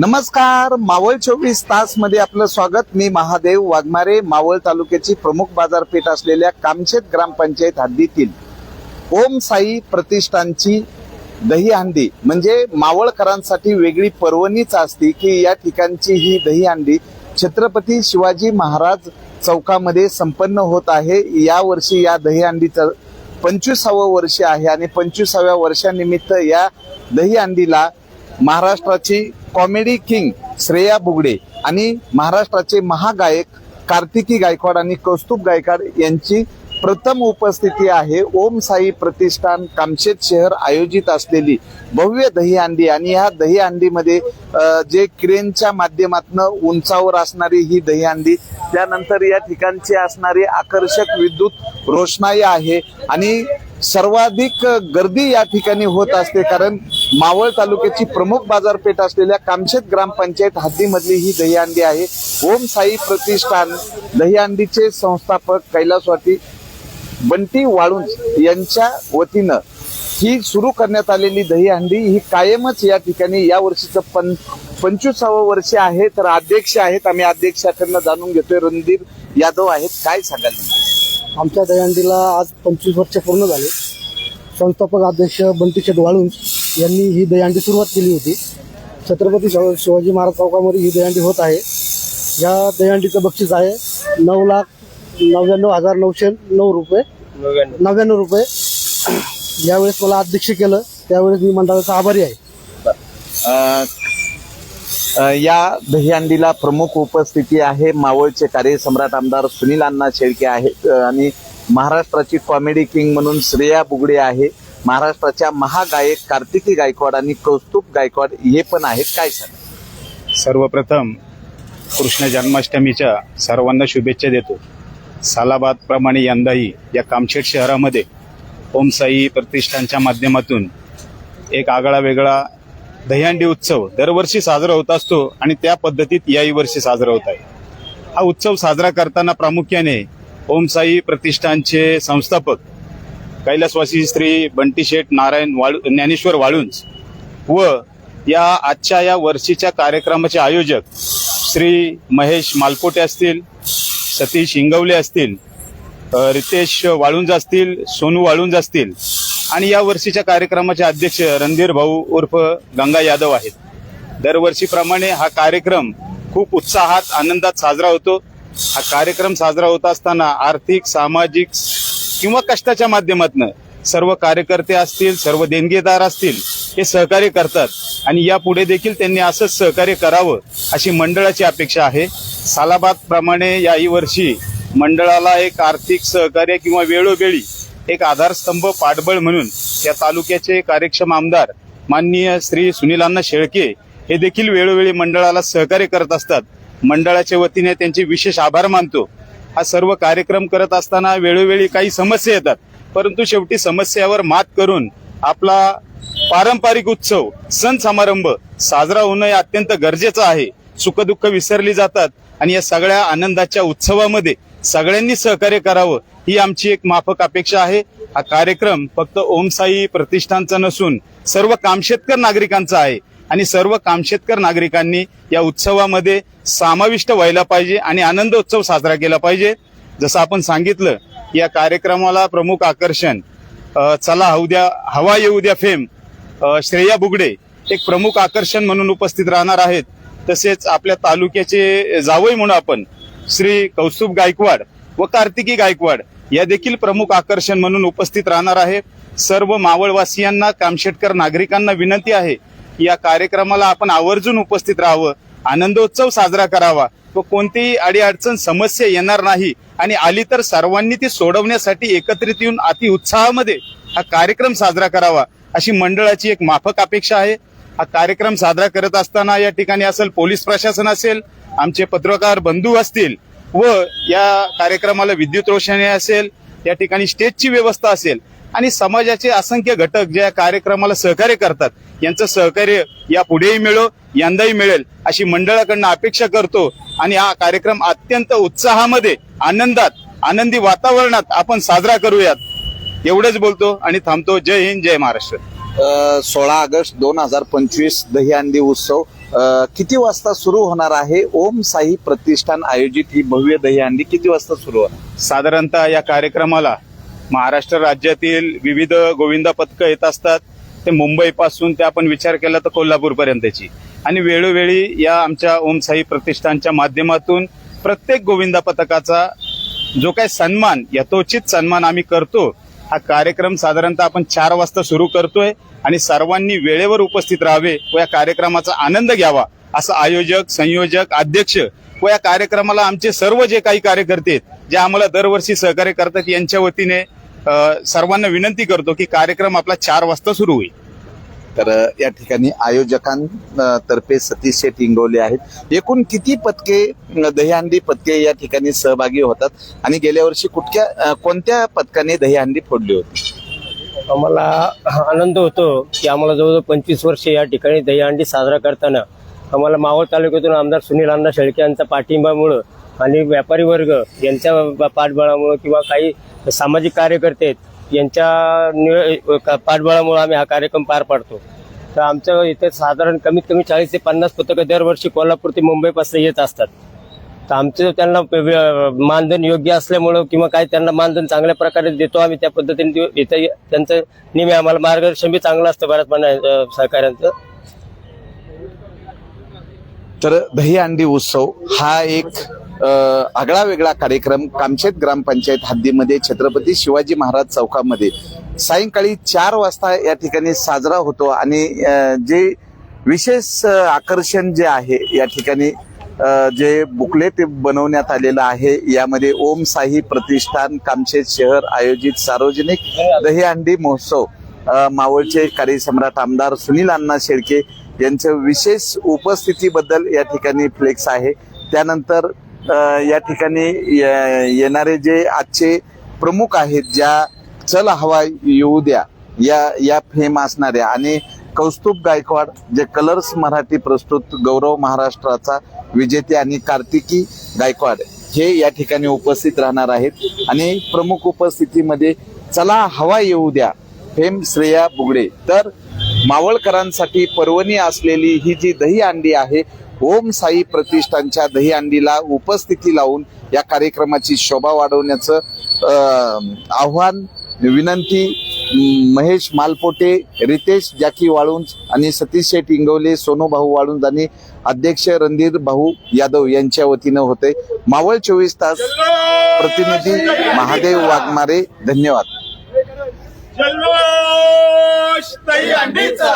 नमस्कार मावळ चोवीस तासमध्ये आपलं स्वागत. मी महादेव वाघमारे मावळ तालुक्याची प्रमुख बाजारपेठ असलेल्या कामशेत ग्रामपंचायत हद्दीतील ओम साई प्रतिष्ठानची दहीहंडी म्हणजे मावळकरांसाठी वेगळी पर्वणीच असते की या ठिकाणची ही दहीहंडी छत्रपती शिवाजी महाराज चौकामध्ये संपन्न होत आहे. या वर्षी या दहीहंडीचं पंचवीसावं वर्ष आहे आणि पंचवीसाव्या वर्षानिमित्त या दहीहंडीला महाराष्ट्राची कॉमेडी किंग श्रेया बुगडे आणि महाराष्ट्राचे महागायक कार्तिकी गायकवाड आणि कौस्तुभ गायकवाड यांची प्रथम उपस्थिती आहे. ओम साई प्रतिष्ठान कामशेत शहर आयोजित असलेली भव्य दहीहंडी आणि ह्या दहीहंडीमध्ये जे क्रेनच्या माध्यमातून उंचावर असणारी ही दहीहंडी त्यानंतर या ठिकाणची असणारी आकर्षक विद्युत रोषणाई आहे आणि सर्वाधिक गर्दी या ठिकाणी होत असते. कारण मावळ तालुक्याची प्रमुख बाजारपेठ असलेल्या कामशेत ग्रामपंचायत हद्दीमधली ही दहीहंडी आहे. ओम साई प्रतिष्ठान दहीहंडीचे संस्थापक कैलासवाती बंटी वाळुंज यांच्या वतीनं ही सुरू करण्यात आलेली दहीहंडी ही कायमच या ठिकाणी या वर्षीचं पं पंचवीसावं वर्ष आहे. तर अध्यक्ष आहेत. आम्ही अध्यक्षाकडनं जाणून घेतोय. रणधीर यादव आहेत. काय सांगाल? आमच्या दहीहंडीला आज पंचवीस वर्ष पूर्ण झाले. संस्थापक अध्यक्ष बंटी वाळुंज यांनी ही दहीहंडी सुरुवात केली होती. छत्रपती शिव- शिवाजी महाराज चौकामध्ये ही दहीहंडी होत आहे. या दहीहंडीचं बक्षीस आहे नऊ लाख नव्याण्णव हजार नऊशे नऊ रुपये. नव्याण्णव. रुपये. यावेळेस मला अध्यक्ष केलं. त्यावेळेस मी मंडळाचा आभारी आहे. या दहीहंडीला प्रमुख उपस्थिती आहे मावळचे कार्यसम्राट आमदार सुनील अण्णा शेळके आहेत. आणि महाराष्ट्राची कॉमेडी किंग म्हणून श्रेया बुगडे आहे. महाराष्ट्राच्या महागायक कार्तिकी गायकवाड आणि कौस्तुभ गायकवाड हे पण आहेत. काय सांग सर्वप्रथम कृष्ण जन्माष्टमीच्या सर्वांना शुभेच्छा देतो. सालाबाद प्रमाणे यंदाही या कामशेट शहरामध्ये ओमसाई प्रतिष्ठानच्या माध्यमातून एक आगळा वेगळा दहीहंडी उत्सव दरवर्षी साजरा होत असतो आणि त्या पद्धतीत याही वर्षी साजरा होत आहे. हा उत्सव साजरा करताना प्रामुख्याने ओमसाई प्रतिष्ठानचे संस्थापक कैलासवासी श्री बंटीशेठ नारायण वाळू ज्ञानेश्वर वाळुंज व या आजच्या या वर्षीच्या कार्यक्रमाचे आयोजक श्री महेश मालपोटे असतील सतीश इंगवले असतील रितेश वाळुंज असतील सोनू वाळुंज असतील आणि या वर्षीच्या कार्यक्रमाचे अध्यक्ष रणधीर भाऊ उर्फ गंगा यादव आहेत. दरवर्षीप्रमाणे हा कार्यक्रम खूप उत्साहात आनंदात साजरा होतो. हा कार्यक्रम साजरा होत असताना आर्थिक सामाजिक किंवा कष्टाच्या माध्यमातून सर्व कार्यकर्ते असतील सर्व देणगीदार असतील हे सहकार्य करतात. आणि यापुढे देखील त्यांनी असंच सहकार्य करावं अशी मंडळाची अपेक्षा आहे. सालाबाद प्रमाणे याही वर्षी मंडळाला एक आर्थिक सहकार्य किंवा वेळोवेळी एक आधारस्तंभ पाठबळ म्हणून या तालुक्याचे कार्यक्षम आमदार माननीय श्री सुनीलांना शेळके हे देखील वेळोवेळी मंडळाला सहकार्य करत असतात. मंडळाच्या वतीने त्यांचे विशेष आभार मानतो. हा सर्व कार्यक्रम करत असताना वेळोवेळी काही समस्या येतात. परंतु शेवटी समस्यावर मात करून आपला पारंपरिक उत्सव सण समारंभ साजरा होणं हे अत्यंत गरजेचं आहे. सुखदुःख विसरली जातात आणि या सगळ्या आनंदाच्या उत्सवामध्ये सगळ्यांनी सहकार्य करावं ही आमची एक माफक अपेक्षा आहे. हा कार्यक्रम फक्त ओमसाई प्रतिष्ठानचा नसून सर्व कामशेतकर नागरिकांचा आहे. आणि सर्व कामशेतकर नागरिकांनी या उत्सवामध्ये समाविष्ट व्हायला पाहिजे आणि आनंद उत्सव साजरा केला पाहिजे. जसं आपण सांगितलं या कार्यक्रमाला प्रमुख आकर्षण चला हौद्या हवा येऊ द्या फेम श्रेया बुगडे एक प्रमुख आकर्षण म्हणून उपस्थित राहणार आहेत. तसेच आपल्या तालुक्याचे जावई म्हणून आपण श्री कौस्तुभ गायकवाड व कार्तिकी गायकवाड या देखील प्रमुख आकर्षण म्हणून उपस्थित राहणार आहे. सर्व मावळवासियांना कामशेटकर नागरिकांना विनंती आहे या कार्यक्रमाला आपण आवर्जून उपस्थित राहावं आनंदोत्सव साजरा करावा. व कोणतीही अडीअडचण समस्या येणार नाही. आणि आली तर सर्वांनी ती सोडवण्यासाठी एकत्रित येऊन अति उत्साहामध्ये हा कार्यक्रम साजरा करावा अशी मंडळाची एक माफक अपेक्षा आहे. हा कार्यक्रम साजरा करत असताना या ठिकाणी असेल पोलीस प्रशासन असेल आमचे पत्रकार बंधू असतील व या कार्यक्रमाला विद्युत रोषणाई असेल या ठिकाणी स्टेजची व्यवस्था असेल आणि समाजाचे असंख्य घटक जे या कार्यक्रमाला सहकार्य करतात यांचं सहकार्य या पुढेही मिळो यंदाही मिळेल अशी मंडळाकडनं अपेक्षा करतो. आणि हा कार्यक्रम अत्यंत उत्साहामध्ये आनंदात आनंदी वातावरणात आपण साजरा करूयात. एवढंच बोलतो आणि थांबतो. जय हिंद जय महाराष्ट्र. सोळा ऑगस्ट दोन हजार पंचवीस दहीहंडी उत्सव. किती वाजता सुरू होणार आहे? ओम साई प्रतिष्ठान आयोजित ही भव्य दहीहंडी किती वाजता सुरू होणार? साधारणतः या कार्यक्रमाला महाराष्ट्र राज्यातील विविध गोविंदा पथकं येत असतात. ते मुंबईपासून ते आपण विचार केला तर कोल्हापूरपर्यंतची. आणि वेळोवेळी या आमच्या ओमसाई प्रतिष्ठानच्या माध्यमातून प्रत्येक गोविंदा पथकाचा जो काही सन्मान यथोचित सन्मान आम्ही करतो हा कार्यक्रम साधारणतः आपण चार वाजता सुरू करतोय आणि सर्वांनी वेळेवर उपस्थित राहावे व या कार्यक्रमाचा आनंद घ्यावा असं आयोजक संयोजक अध्यक्ष व या कार्यक्रमाला आमचे सर्व जे काही कार्यकर्ते आहेत जे आम्हाला दरवर्षी सहकार्य करतात यांच्या वतीने सर्वांना विनंती करतो की कार्यक्रम आपला चार वाजता सुरू होईल. तर या ठिकाणी आयोजकांतर्फे सतीश शेठ इंगवले आहेत. एकूण किती पथके अ, दहीहंडी पथके या ठिकाणी सहभागी होतात? आणि गेल्या वर्षी कुठल्या कोणत्या पथकाने दहीहंडी फोडली होती? आम्हाला आनंद होतो की आम्हाला जवळजवळ पंचवीस वर्ष या ठिकाणी दहीहंडी साजरा करताना आम्हाला मावळ तालुक्यातून आमदार सुनील अण्णा शेळके यांचा पाठिंबामुळं आणि व्यापारी वर्ग यांच्या पाठबळामुळं किंवा काही सामाजिक कार्यकर्ते आहेत. यांच्या नि- का- पाठबळामुळं आम्ही हा कार्यक्रम पार पाडतो. तर आमचं इथे साधारण कमीत कमी चाळीस ते पन्नास पथकं दरवर्षी कोल्हापूर ते मुंबईपासून येत असतात. तर आमचं त्यांना मानधन योग्य असल्यामुळं किंवा काय त्यांना मानधन चांगल्या प्रकारे देतो आम्ही त्या पद्धतीने इथे त्यांचं नेहमी आम्हाला मार्गदर्शन बी चांगलं असतं बऱ्याच पण सहकाऱ्यांचं तर दहीहंडी उत्सव हा एक आगळा वेगळा कार्यक्रम कामशेत ग्रामपंचायत हद्दीमध्ये छत्रपती शिवाजी महाराज चौकामध्ये सायंकाळी चार वाजता या ठिकाणी साजरा होतो आणि जे विशेष आकर्षण जे आहे या ठिकाणी जे बुकलेट बनवण्यात आलेलं आहे यामध्ये ओम साई प्रतिष्ठान कामशेत शहर आयोजित सार्वजनिक दहीहंडी महोत्सव मावळचे कार्यसम्राट आमदार सुनील अण्णा शेळके यांच्या विशेष उपस्थितीबद्दल या ठिकाणी फ्लेक्स आहे. त्यानंतर या ठिकाणी येणारे जे आजचे प्रमुख आहेत ज्या चल हवा येऊ द्या या या फेम असणाऱ्या आणि कौस्तुभ गायकवाड जे कलर्स मराठी प्रस्तुत गौरव महाराष्ट्राचा विजेते आणि कार्तिकी गायकवाड हे या ठिकाणी उपस्थित राहणार आहेत. आणि प्रमुख उपस्थितीमध्ये चला हवा येऊ द्या फेम श्रेया बुगडे. तर मावळकरांसाठी पर्वणी असलेली ही जी दही अंडी आहे ओम साई प्रतिष्ठानच्या दहीहंडीला उपस्थिती लावून या कार्यक्रमाची शोभा वाढवण्याचं आव्हान विनंती महेश मालपोटे रितेश जाकी वाळुंज आणि सतीश शेठ इंगवले सोनू भाऊ वाळुंज आणि अध्यक्ष रणधीर भाऊ यादव यांच्या वतीनं होते. मावळ चोवीस तास प्रतिनिधी महादेव वाघमारे धन्यवाद. अंडीचा